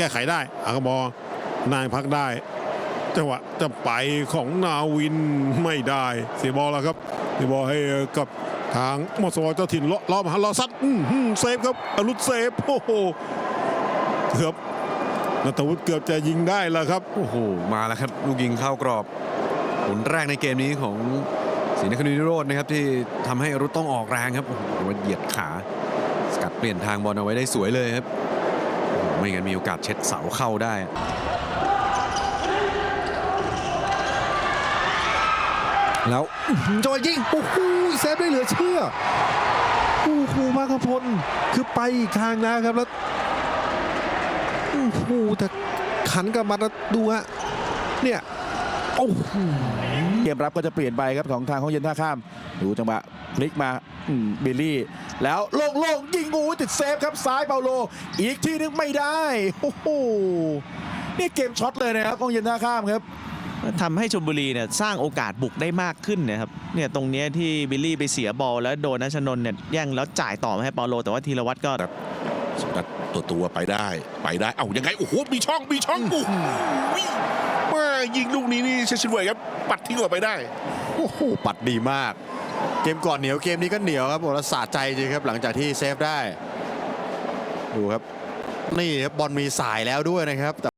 แก้ไขได้อากบอนายพักได้ จังหวะจะไปของนาวินไม่ได้ เสียบอลแล้วครับเสียบอลให้กับทางมอสวเจ้าถิ่นเลาะลาะมาฮัลลอซัดเซฟครับอรุษเซฟโอ้โหเกือบนัทวุฒิเกือบจะยิงได้แล้วครับโอ้โหมาแล้วครับลูกยิงเข้ากรอบผลแรกในเกมนี้ของศรีนครินทร์วิโรจน์นะครับที่ทำให้รุตต้องออกแรงครับโอ้โหแต่ว่าเหยียดขาสกัดเปลี่ยนทางบอลเอาไว้ได้สวยเลยครับ ไม่งั้นมีโอกาสเช็ดเสาเข้าได้แล้วจอหือจังหวะยิงโอ้โหเซฟได้เหลือเชื่อโอ้โหมาคพลคือไปอีกทางนะครับแล้วโอ้โหแต่ขันกลับมาแล้วดูฮะเนี่ย โอ้โหเกมรับก็จะเปลี่ยนไปครับของทางห้องเย็นท่าข้าม ดูจังหวะพลิกมาอืมบิลลี่ แล้วโล่งๆยิงงูติดเซฟครับซ้ายเปาโล อีกทีนึงไม่ได้ โอ้โหนี่เกมช็อตเลยนะครับห้องเย็นท่าข้ามครับ ทำให้ชลบุรีเนี่ยสร้างโอกาสบุกได้มากขึ้นนะครับเนี่ยตรงเนี้ยที่บิลลี่ไปเสียบอลแล้วโดนนัชนนท์เนี่ยแย่งแล้วจ่ายต่อมาให้เปาโล แต่ว่าธีรวัตรก็ สกัดตัวตัวไปได้ไปได้ เอ้ายังไง โอ้โห มีช่องมีช่องโอ้โหมา ยิงลูกนี้นี่เชชินเวยครับ ปัดทิ้งออกไปได้ โอ้โห ปัดดีมาก เกมก่อนเหนียวเกมนี้ก็เหนียวครับผมแล้วสะใจจริงครับ หลังจากที่เซฟได้ ดูครับ นี่ครับบอลมีสายแล้วด้วยนะครับ